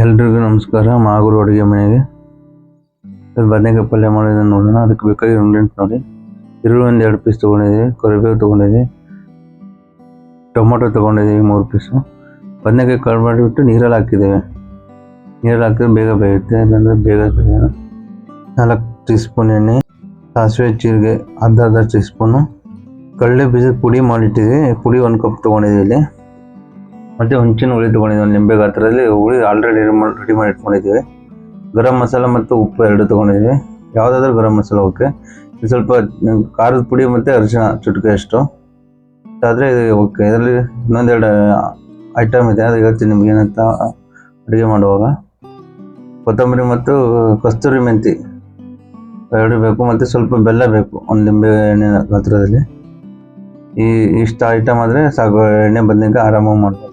ಎಲ್ರಿಗೂ ನಮಸ್ಕಾರ, ಮಾಗೂರು ಅಡುಗೆ ಮನೆಗೆ. ಬದನೆಕಾಯಿ ಪಲ್ಯ ಮಾಡೋದನ್ನು ನೋಡೋಣ. ಅದಕ್ಕೆ ಬೇಕಾಗಿ ಇಂಗ್ರೀಡಿಯೆಂಟ್ಸ್ ನೋಡಿ. ಈರುಳ್ಳಿ ಒಂದು ಎರಡು ಪೀಸ್ ತೊಗೊಂಡಿದ್ದೀವಿ ಕರಿಬೇವು ತೊಗೊಂಡಿದ್ದೀವಿ ಟೊಮೊಟೊ ತೊಗೊಂಡಿದ್ದೀವಿ ಮೂರು ಪೀಸು ಬದನೆಕಾಯಿ ಕಟ್ ಮಾಡಿಬಿಟ್ಟು ನೀರಲ್ಲಿ ಹಾಕಿದ್ದೇವೆ. ನೀರಲ್ಲಿ ಹಾಕಿದ್ರೆ ಬೇಗ ಬೇಯುತ್ತೆ. ಇಲ್ಲಾಂದರೆ ಬೇಗ ಬೇಯಲ್ಲ. ನಾಲ್ಕು ಟೀ ಸ್ಪೂನ್ ಎಣ್ಣೆ, ಸಾಸಿವೆ, ಜೀರಿಗೆ, ಅರ್ಧ ಅರ್ಧ ಟೀ ಸ್ಪೂನು ಕಡಲೆ ಬೀಜದ ಪುಡಿ ಮಾಡಿಟ್ಟಿದ್ದೀವಿ ಪುಡಿ ಒಂದು ಕಪ್ ತೊಗೊಂಡಿದ್ದೀವಿ ಇಲ್ಲಿ. ಮತ್ತು ಹುಂಚಿನ ಹುಳಿ ತೊಗೊಂಡಿದ್ದೀವಿ ನಿಂಬೆ ಗಾತ್ರದಲ್ಲಿ. ಹುಳಿ ಆಲ್ರೆಡಿ ರೆಡಿ ಮಾಡಿ ರೆಡಿ ಮಾಡಿ ಇಟ್ಕೊಂಡಿದ್ದೀವಿ. ಗರಂ ಮಸಾಲ ಮತ್ತು ಉಪ್ಪು ಎರಡು ತೊಗೊಂಡಿದ್ದೀವಿ. ಯಾವುದಾದ್ರೂ ಗರಂ ಮಸಾಲ ಓಕೆ. ಸ್ವಲ್ಪ ಖಾರದ ಪುಡಿ ಮತ್ತು ಅರಿಶಿಣ ಚುಟ್ಕೆ ಅಷ್ಟು. ಆದರೆ ಓಕೆ. ಇದರಲ್ಲಿ ಇನ್ನೊಂದೆರಡು ಐಟಮ್ ಇದೆ. ಅದು ಹೇಳ್ತೀನಿ ನಿಮ್ಗೆ ಏನಂತ ಅಡುಗೆ ಮಾಡುವಾಗ. ಕೊತ್ತಂಬರಿ ಮತ್ತು ಕಸ್ತೂರಿ ಮೆಂತಿ. ಎರಡು ಬೇಕು ಮತ್ತು ಸ್ವಲ್ಪ ಬೆಲ್ಲ ಬೇಕು, ಒಂದು ನಿಂಬೆ ಎಣ್ಣೆ ಗಾತ್ರದಲ್ಲಿ. ಈ ಇಷ್ಟು ಐಟಮ್ ಆದರೆ ಸಾಕು. ಎಣ್ಣೆ ಬದನೇಕಾಯಿ ಆರಾಮಾಗಿ ಮಾಡ್ಬೋದು.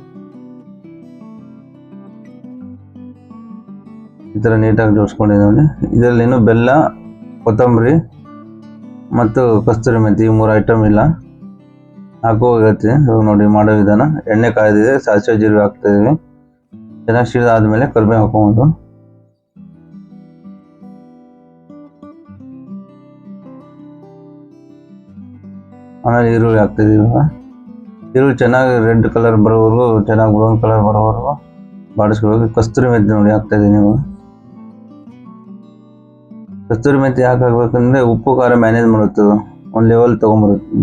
ಈ ಥರ ನೀಟಾಗಿ ಜೋಡಿಸ್ಕೊಂಡಿದ್ದಾವೆ ಇದರಲ್ಲಿ ಏನು ಬೆಲ್ಲ, ಕೊತ್ತಂಬರಿ ಮತ್ತು ಕಸ್ತೂರಿ ಮೆಂತಿ ಈ ಮೂರು ಐಟಮ್ ಇಲ್ಲ. ಹಾಕೋ ಹೇಳ್ತೀನಿ ಇವಾಗ ನೋಡಿ ಮಾಡೋ ವಿಧಾನ. ಎಣ್ಣೆ ಕಾಯ್ದಿದೆ, ಸಾಸಿವೆ ಜೀರಿಗೆ ಹಾಕ್ತಾ ಇದೀವಿ. ಚೆನ್ನಾಗಿ ಸಿಡಿದಾದ್ಮೇಲೆ ಕರಿಬೇವು ಹಾಕೊಬೋದು ಆಮೇಲೆ ಈರುಳ್ಳಿ ಹಾಕ್ತಾ ಇದೀವಿ ಇವಾಗ. ಈರುಳ್ಳಿ ಚೆನ್ನಾಗಿ ರೆಡ್ ಕಲರ್ ಬರೋವರೆಗೂ, ಚೆನ್ನಾಗಿ ಬ್ರೌನ್ ಕಲರ್ ಬರೋವರೆಗೂ ಬಾಡಿಸ್ಕೊಳ್ಬೇಕು ಕಸ್ತೂರಿ ಮೆಂತಿ ನೋಡಿ ಹಾಕ್ತಾ ಇದೀನಿ ಇವಾಗ. ಕಸ್ತೂರಿ ಮೆಂತ್ಯ ಯಾಕೆ ಹಾಕ್ಬೇಕಂದ್ರೆ ಉಪ್ಪು, ಖಾರ ಮ್ಯಾನೇಜ್ ಮಾಡುತ್ತೆ ಒಂದು ಲೆವೆಲ್ ತೊಗೊಂಬರುತ್ತೆ.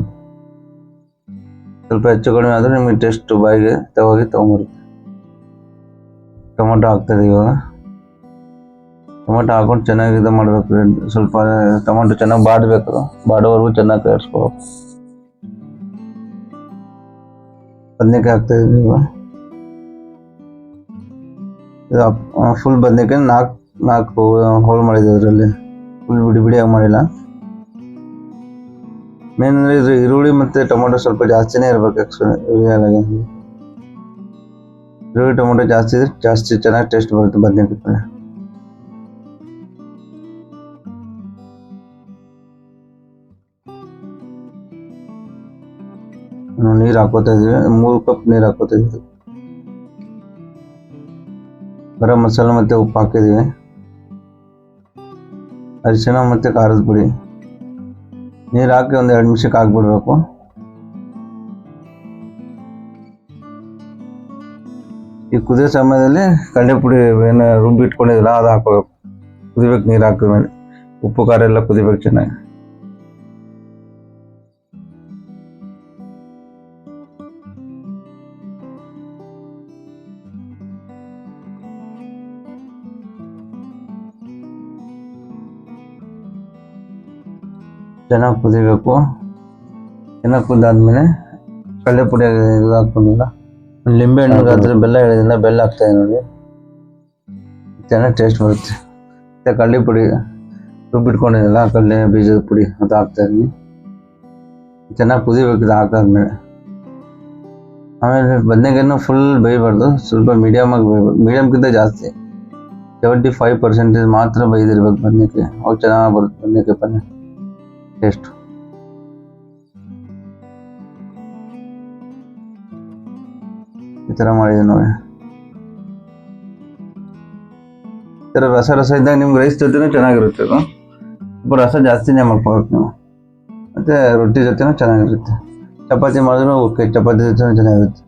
ಸ್ವಲ್ಪ ಹೆಚ್ಚು ಕಡಿಮೆ ಆದರೆ ನಿಮಗೆ ಟೇಸ್ಟ್ ಬಾಯಿಗೆ ತಗೋಗಿ ತೊಗೊಂಬರುತ್ತೆ. ಟೊಮೊಟೊ ಹಾಕ್ತದೆ ಇವಾಗ. ಟೊಮೊಟೊ ಹಾಕೊಂಡು ಚೆನ್ನಾಗಿ ಇದು ಮಾಡಬೇಕು ಸ್ವಲ್ಪ, ಟೊಮೊಟೊ ಚೆನ್ನಾಗಿ ಬಾಡಬೇಕು. ಬಾಡೋವರೆಗೂ ಚೆನ್ನಾಗಿ ಕಲಿಸ್ಕೋಬೇಕು ಬದನೆಕಾಯಿ ಹಾಕ್ತಾ ಇದ್ದೀವಿ ಇವಾಗ. ಇದು ಫುಲ್ ಬದನೆಕಾಯಿ ನಾಲ್ಕು ನಾಲ್ಕು ಹೋಳು ಮಾಡಿದ ಅದರಲ್ಲಿ. ಫುಲ್ ಬಿಡಿ ಬಿಡಿಯಾಗಿ ಮಾಡಿಲ್ಲ. ಮೇನ್ ಅಂದರೆ ಇದು ಈರುಳ್ಳಿ ಮತ್ತು ಟೊಮೊಟೊ ಸ್ವಲ್ಪ ಜಾಸ್ತಿನೇ ಇರಬೇಕು ಆ್ಯಕ್ಚುಲಿ ರಿಯಲಾಗಿ ಈರುಳ್ಳಿ, ಟೊಮೊಟೊ ಜಾಸ್ತಿ ಇದ್ರೆ ಜಾಸ್ತಿ ಚೆನ್ನಾಗಿ ಟೇಸ್ಟ್ ಬರುತ್ತೆ ಬದನೆಕಾಯಿ ಪಲ್ಯ. ನೀರು ಹಾಕೋತಾ ಇದೀವಿ. ಮೂರು ಕಪ್ ನೀರು ಹಾಕೋತಾ ಇದೀವಿ. ಗರಂ ಮಸಾಲೆ ಮತ್ತು ಉಪ್ಪು ಹಾಕಿದ್ದೀವಿ ಅರಿಶಿಣ ಮತ್ತು ಖಾರದ ಪುಡಿ. ನೀರು ಹಾಕಿ ಒಂದು ಎರಡು ನಿಮಿಷಕ್ಕೆ ಹಾಕ್ಬಿಡ್ಬೇಕು. ಈ ಕುದಿಯೋ ಸಮಯದಲ್ಲಿ ಕಡಲೆ ಪುಡಿ ಏನು ರುಬ್ಬಿ ಇಟ್ಕೊಂಡಿದ್ದಿಲ್ಲ ಅದು ಹಾಕೋಬೇಕು. ಕುದಿಬೇಕು ನೀರು ಹಾಕಿದ್ಮೇಲೆ. ಉಪ್ಪು, ಖಾರ ಎಲ್ಲ ಕುದಿಬೇಕು ಚೆನ್ನಾಗಿ. ಚೆನ್ನಾಗಿ ಕುದಿಬೇಕು. ಚೆನ್ನಾಗಿ ಕುದ್ದಾದ್ಮೇಲೆ ಕಡಲೆ ಪುಡಿ ಇದು ಹಾಕೊಂಡಿಲ್ಲ ಒಂದು ಲಿಂಬೆ ಹಣ್ಣು ಆದರೆ ಬೆಲ್ಲ ಹೇಳಿದ್ರಿಂದ ಬೆಲ್ಲ ಹಾಕ್ತಾ ನೋಡಿ. ಚೆನ್ನಾಗಿ ಟೇಸ್ಟ್ ಬರುತ್ತೆ. ಮತ್ತೆ ಕಡಲೆ ಪುಡಿ ರುಬ್ಬಿಟ್ಕೊಂಡಿದ್ದಲ್ಲ ಕಡಲೆ ಬೀಜದ ಪುಡಿ ಅದು ಹಾಕ್ತಾ ಇದ್ದೀನಿ ಚೆನ್ನಾಗಿ ಕುದಿಬೇಕು ಇದು ಹಾಕಾದ್ಮೇಲೆ. ಆಮೇಲೆ ಬದನೆಕಾಯನ್ನು ಫುಲ್ ಬೇಯಬಾರ್ದು ಸ್ವಲ್ಪ ಮೀಡಿಯಮ್ ಆಗಿ ಬೇಯಬೇಕು ಮೀಡಿಯಮ್ಗಿಂತ ಜಾಸ್ತಿ. ಸೆವೆಂಟಿ ಫೈವ್ ಪರ್ಸೆಂಟೇಜ್ ಮಾತ್ರ ಬೈದಿರ್ಬೇಕು ಬದನೆಕಾಯಿ ಅವಾಗ ಚೆನ್ನಾಗಿ ಬರುತ್ತೆ ಬದನೆಕಾಯಿ ಪಲ್ಯ. ಟೇಸ್ಟ್ ಈ ಥರ ಮಾಡಿದೆ ನೋಡಿ. ಈ ಥರ ರಸ ರಸ ಇದ್ದಾಗ ನಿಮ್ಗೆ ರೈಸ್ ಜೊತೆನೂ ಚೆನ್ನಾಗಿರುತ್ತೆ ಅದು. ರಸ ಜಾಸ್ತಿನೇ ಮಾಡ್ಕೋಬೇಕು ನೀವು. ಮತ್ತು ರೊಟ್ಟಿ ಜೊತೆನೂ ಚೆನ್ನಾಗಿರುತ್ತೆ. ಚಪಾತಿ ಮಾಡಿದ್ರು ಓಕೆ ಚಪಾತಿ ಜೊತೆನೂ ಚೆನ್ನಾಗಿರುತ್ತೆ.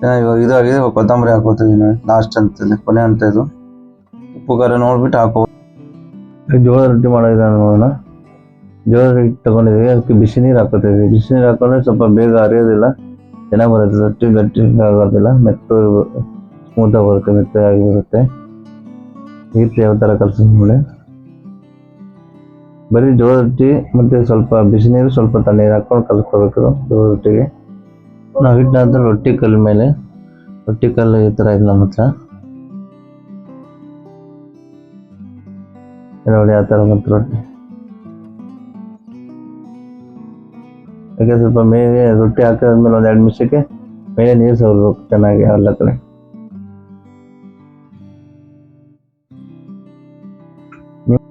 ಚೆನ್ನಾಗಿ ಇವಾಗ ಇದು ಆಗಿದೆ ಇವಾಗ ಕೊತ್ತಂಬರಿ ಹಾಕೋತೀವಿ ನೋಡಿ ಲಾಸ್ಟ್ ಅಂತಲ್ಲಿ ಕೊನೆ ಅಂತ ಇದು. ಉಪ್ಪು ಖಾರ ನೋಡ್ಬಿಟ್ಟು ಹಾಕೋ ಜೋಳದ ರೊಟ್ಟಿ ಮಾಡೋದು ನೋಡೋಣ ಜೋಳ ರೊಟ್ಟಿ ತಗೊಂಡಿದ್ದೀವಿ, ಅದಕ್ಕೆ ಬಿಸಿ ನೀರು ಹಾಕೋತೀವಿ ಬಿಸಿ ನೀರು ಹಾಕೊಂಡ್ರೆ ಸ್ವಲ್ಪ ಬೇಗ ಅರಿಯೋದಿಲ್ಲ ಚೆನ್ನಾಗಿ ಬರುತ್ತೆ. ರೊಟ್ಟಿ ಗಟ್ಟಿ ಆಗೋದಿಲ್ಲ ಮೆತ್ತು ಸ್ಮೂತಾಗಿ ಬರುತ್ತೆ, ಮೆತ್ತಗಾಗಿ ಬರುತ್ತೆ. ಈ ರೀತಿ ಯಾವ ಥರ ಕಲ್ಸಿದ ನೋಡಿ. ಬರೀ ಜೋಳದ ರೊಟ್ಟಿ ಮತ್ತು ಸ್ವಲ್ಪ ಬಿಸಿ ನೀರು, ಸ್ವಲ್ಪ ತಣ್ಣೀರು ಹಾಕೊಂಡು ಕಲಸ್ಕೊಬೇಕು ಜೋಳದ ರೊಟ್ಟಿಗೆ. ನಾವು ಹಿಟ್ಟು ನಂತರ ರೊಟ್ಟಿ ಕಲ್ಲು ಮೇಲೆ ರೊಟ್ಟಿ ಕಲ್ಲು ಈ ಥರ ಇಲ್ಲ ನಮ್ಮ ಹತ್ರ. ನೋಡಿ ಆ ಥರ ಮತ್ತು ರೊಟ್ಟಿ ಹಾಗೆ ಸ್ವಲ್ಪ ಮೇಲೆ ರೊಟ್ಟಿ ಹಾಕಿದ್ಮೇಲೆ ಒಂದು ಎರಡು ನಿಮಿಷಕ್ಕೆ ಮೇಲೆ ನೀರು ಸವರ್ಬೇಕು ಚೆನ್ನಾಗಿ ಎಲ್ಲ ಕಡೆ ನೋಡಿ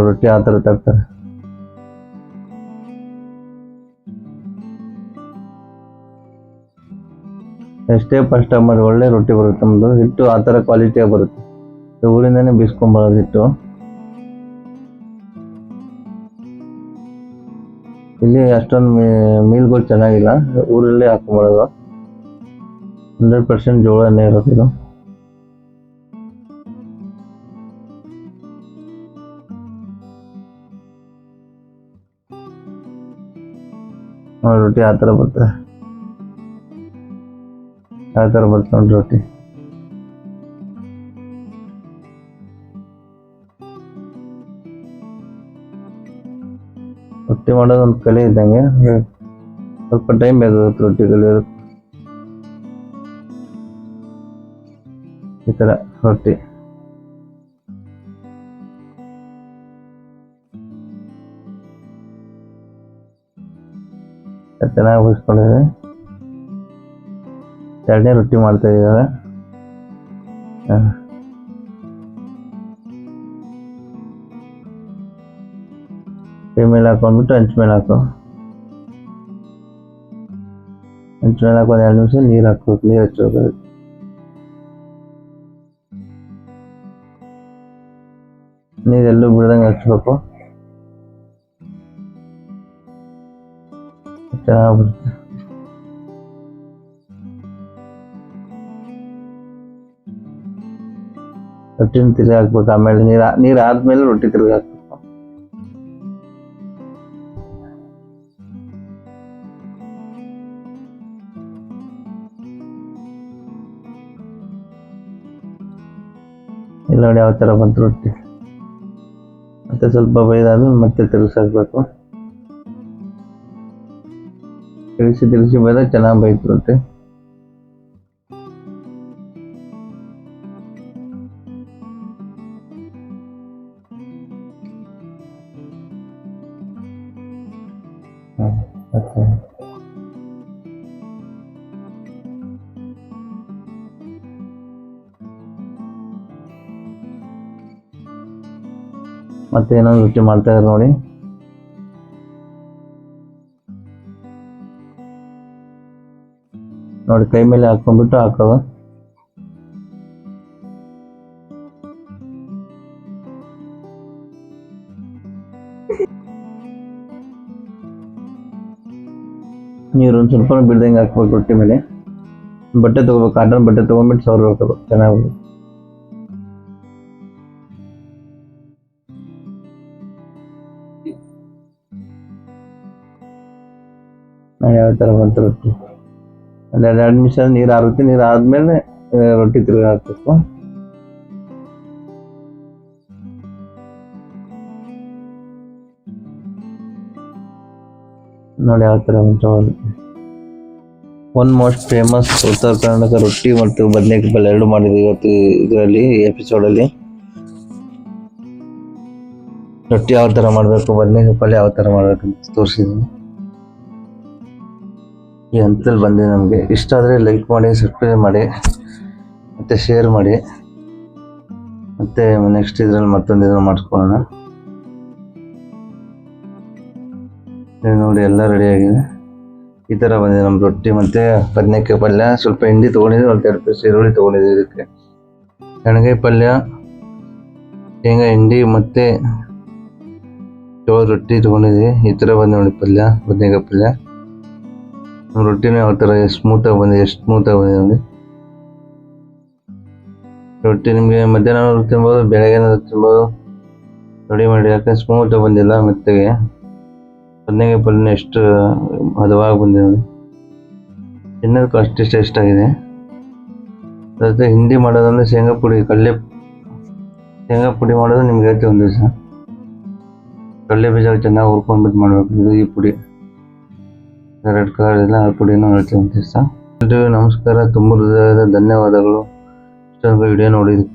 ರೊಟ್ಟಿ ಆ ಥರ ತರ್ತಾರೆ ಎಷ್ಟೇ ಫಸ್ಟ್ ಮಾಡಿ ಒಳ್ಳೆ ರೊಟ್ಟಿ ಬರುತ್ತೆ ನಮ್ಮದು ಹಿಟ್ಟು ಆ ಥರ ಕ್ವಾಲಿಟಿಯಾಗಿ ಬರುತ್ತೆ. ಊರಿಂದನೇ ಬೀಸ್ಕೊಂಬರೋದು ಹಿಟ್ಟು. ಇಲ್ಲಿ ಅಷ್ಟೊಂದು ಮೀಲ್ಗಳು ಚೆನ್ನಾಗಿಲ್ಲ. ಊರಲ್ಲಿ ಹಾಕೊಂಬರೋದು ಹಂಡ್ರೆಡ್ ಪರ್ಸೆಂಟ್ ಜೋಳನೇ ಇರೋದು ಇದು. ರೊಟ್ಟಿ ಆ ಥರ ಬರ್ತದೆ ಆ ಥರ ಬರ್ತದೆ ನೋಡಿ ರೊಟ್ಟಿ ರೊಟ್ಟಿ ಮಾಡೋದು ಒಂದು ಕಲೆ ಇದ್ದಂಗೆ ಅಂದ್ರೆ ಸ್ವಲ್ಪ ಟೈಮ್ ಬೇಕಾಗುತ್ತೆ ರೊಟ್ಟಿ ಕಲಿಯೋದಕ್ಕೆ ಈ ಥರ ರೊಟ್ಟಿ ಚೆನ್ನಾಗಿ ಬಡಿಸ್ಕೊಂಡಿದೆ ಎರಡನೇ ರೊಟ್ಟಿ ಮಾಡ್ತಾ ಇದ್ದಾರೆ. ಕೈ ಮೇಲೆ ಹಾಕೊಂಡ್ಬಿಟ್ಟು ಹಂಚ್ ಮೇಲೆ ಹಾಕು. ಹಂಚ್ ಮೇಲೆ ಹಾಕಿ ಒಂದು ಎರಡು ನಿಮಿಷ ನೀರು ಹಾಕ್ಬೇಕು, ನೀರು ಹಚ್ಚಬೇಕು ನೀರೆಲ್ಲೂ ಬಿಡ್ದಂಗೆ ಹಚ್ಬೇಕು. ಚೆನ್ನಾಗಿ ರೊಟ್ಟಿನ ತಿರುಗಿ ಹಾಕ್ಬೇಕು ಆಮೇಲೆ ನೀರು ನೀರು ಆದ್ಮೇಲೆ ರೊಟ್ಟಿ ತಿರುಗಿ ಹಾಕ್ಬೇಕು ಇಲ್ಲ ನೋಡಿ ಯಾವ ಥರ ಬಂತು ರೊಟ್ಟಿ. ಮತ್ತೆ ಸ್ವಲ್ಪ ಬೈದಾದ್ಮೇಲೆ ಮತ್ತೆ ತಿರುಗಿಸಾಕ್ಬೇಕು. ತಿರುಗಿಸಿ ತಿರುಗಿಸಿ ಬೈದ ಚೆನ್ನಾಗಿ ಬೈತು ರೊಟ್ಟಿ. ಹ್ಮ್, ಮತ್ತೆ ಮತ್ತೆ ಏನೊಂದು ರೊಟ್ಟಿ ಮಾಡ್ತಾ ಇದ್ದಾರೆ ನೋಡಿ. ನೋಡಿ ಕೈ ಮೇಲೆ ಹಾಕೊಂಡ್ಬಿಟ್ಟು ಹಾಕೋದು. ನೀರು ಒಂದು ಸ್ವಲ್ಪ ಬಿಡ್ದಂಗೆ ಹಾಕ್ಬೇಕು ರೊಟ್ಟಿ ಮೇಲೆ. ಬಟ್ಟೆ ತಗೋಬೇಕು ಕಾಟನ್ ಬಟ್ಟೆ ತಗೊಂಡ್ಬಿಟ್ಟು ಸೌರ್ ಅದು ಚೆನ್ನಾಗಿ. ಯಾವ ಥರ ಬಂತು ರೊಟ್ಟಿ? ಒಂದು ಎರಡು ಎರಡು ನಿಮಿಷ ನೀರು ಆರುತ್ತೆ, ನೀರು ಆದ್ಮೇಲೆ ರೊಟ್ಟಿ ತಿರುಗಿ ಹಾಕ್ಬೇಕು ನೋಡಿ ಯಾವ ಥರ ಉಂಟು ಒನ್ ಮೋಸ್ಟ್ ಫೇಮಸ್ ಉತ್ತರ ಕರ್ನಾಟಕ ರೊಟ್ಟಿ ಮತ್ತು ಬದನೆಕಾಯಿ ಪಲ್ಯ ಎರಡು ಮಾಡಿದ್ವಿ ಇವತ್ತು ಇದರಲ್ಲಿ ಎಪಿಸೋಡಲ್ಲಿ ರೊಟ್ಟಿ ಯಾವ ಥರ ಮಾಡಬೇಕು ಬದನೆಕಾಯಿ ಪಲ್ಯ ಯಾವ ಥರ ಮಾಡಬೇಕು ಅಂತ ತೋರಿಸಿದ್ವಿ ಈ ಹಂತದಲ್ಲಿ ಬಂದಿದೆ ನಮಗೆ. ಇಷ್ಟ ಆದರೆ ಲೈಕ್ ಮಾಡಿ ಸಬ್ಸ್ಕ್ರೈಬ್ ಮಾಡಿ, ಮತ್ತು ಶೇರ್ ಮಾಡಿ. ಮತ್ತು ನೆಕ್ಸ್ಟ್ ಇದ್ರಲ್ಲಿ ಮತ್ತೊಂದು ಇದನ್ನು ಮಾಡಿಸ್ಕೊಳ್ಳೋಣ. ನೋಡಿ ಎಲ್ಲ ರೆಡಿ ಆಗಿದೆ. ಈ ಥರ ಬಂದಿದೆ ನಮ್ಮ ರೊಟ್ಟಿ ಮತ್ತು ಬದನೆಕಾಯಿ ಪಲ್ಯ. ಸ್ವಲ್ಪ ಹಿಂಡಿ ತೊಗೊಂಡಿದ್ವಿ, ಒಂದು ಎರಡು ಪೀಸ್ ಈರುಳ್ಳಿ ತೊಗೊಂಡಿದ್ವಿ ಇದಕ್ಕೆ. ಎಣ್ಗಾಯಿ ಪಲ್ಯ, ಶೇಂಗಾ ಹಿಂಡಿ ಮತ್ತು ಜೋಳದ ರೊಟ್ಟಿ ತೊಗೊಂಡಿದ್ವಿ. ಈ ಥರ ಬಂದ ನೋಡಿ ಪಲ್ಯ, ಬದನೆಕಾಯಿ ಪಲ್ಯ. ನಮ್ಮ ರೊಟ್ಟಿನೂ ಯಾವ ಥರ ಸ್ಮೂತಾಗಿ ಬಂದಿದೆ, ಎಷ್ಟು ಸ್ಮೂತಾಗಿ ಬಂದಿದೆ ನೋಡಿ. ರೊಟ್ಟಿ ನಿಮಗೆ ಮಧ್ಯಾಹ್ನ ತಿನ್ಬೋದು, ಬೆಳಗ್ಗೆ ತಿನ್ಬೋದು ರೆಡಿ ಮಾಡಿ ಯಾಕಂದ್ರೆ ಸ್ಮೂತಾಗಿ ಬಂದಿಲ್ಲ ಮೆತ್ತಗೆ. ಬದನೆಕಾಯಿ ಪಲ್ಲೆ ಎಷ್ಟು ಹದವಾಗಿ ಬಂದಿದೆ ನೋಡಿ ತಿನ್ನೋದಕ್ಕೂ ಆಗಿದೆ ಅದಕ್ಕೆ ಹಿಂಡಿ ಮಾಡೋದಂದ್ರೆ ಶೇಂಗಾ ಪುಡಿ, ಕಡಲೆ, ಶೇಂಗಾ ಪುಡಿ ಮಾಡೋದು ನಿಮ್ಗೆ ಹೇಳ್ತೀವಿ ಒಂದು ದಿವಸ. ಕಡಲೆ ಬೀಜ ಚೆನ್ನಾಗಿ ಹುರ್ಕೊಂಡ್ಬಿಟ್ಟು ಮಾಡಬೇಕು, ಇದು ಈ ಪುಡಿ. ರೆಡ್ ಕಲರ್ ಇಲ್ಲ ಆ ಪುಡಿನೂ ಹೇಳ್ತೀವಿ ಒಂದು ದಿವಸ. ನಮಸ್ಕಾರ, ತುಂಬ ಹೃದಯದ ಧನ್ಯವಾದಗಳು. ಇಷ್ಟೊಂದು ವಿಡಿಯೋ ನೋಡಿದ್ದಕ್ಕೆ.